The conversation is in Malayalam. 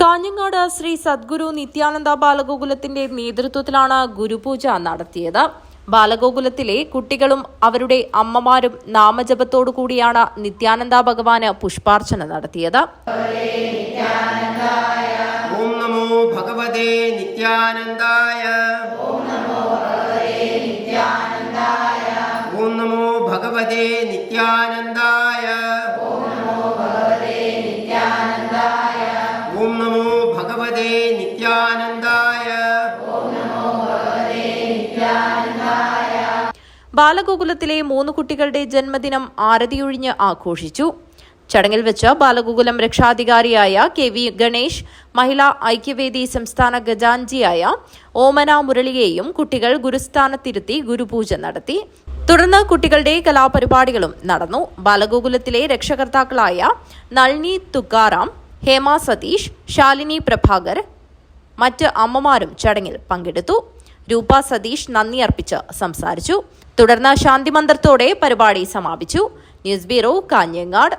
കാഞ്ഞങ്ങാട് ശ്രീ സദ്ഗുരു നിത്യാനന്ദ ബാലഗോകുലത്തിന്റെ നേതൃത്വത്തിലാണ് ഗുരുപൂജ നടത്തിയത്. ബാലഗോകുലത്തിലെ കുട്ടികളും അവരുടെ അമ്മമാരും നാമജപത്തോടു കൂടിയാണ് നിത്യാനന്ദ ഭഗവാന് പുഷ്പാർച്ചന നടത്തിയത്. ഓം നമോ ഭഗവതേ നിത്യാനന്ദായ. ഓം നമോ ഭഗവതേ നിത്യാനന്ദായ. നമോ ഭഗവതേ നിത്യാനന്ദായ ബാലഗോകുലത്തിലെ മൂന്ന് കുട്ടികളുടെ ജന്മദിനം ആരതിയൊഴിഞ്ഞ് ആഘോഷിച്ചു. ചടങ്ങിൽ വെച്ച് ബാലഗോകുലം രക്ഷാധികാരിയായ കെ വി ഗണേഷ് മഹിളാ ഐക്യവേദി സംസ്ഥാന ഖജാൻജിയായ ഓമന മുരളിയെയും കുട്ടികൾ ഗുരുസ്ഥാനത്തിരുത്തി ഗുരുപൂജ നടത്തി. തുടർന്ന് കുട്ടികളുടെ കലാപരിപാടികളും നടന്നു. ബാലഗോകുലത്തിലെ രക്ഷകർത്താക്കളായ നളിനി തുക്കാറാം ഹേമ സതീഷ് ശാലിനി പ്രഭാകർ മറ്റ് അമ്മമാരും ചടങ്ങിൽ പങ്കെടുത്തു. രൂപ സതീഷ് നന്ദി അർപ്പിച്ച് സംസാരിച്ചു. തുടർന്ന് ശാന്തിമന്ത്രത്തോടെ പരിപാടി സമാപിച്ചു. News bureau Kanhangad.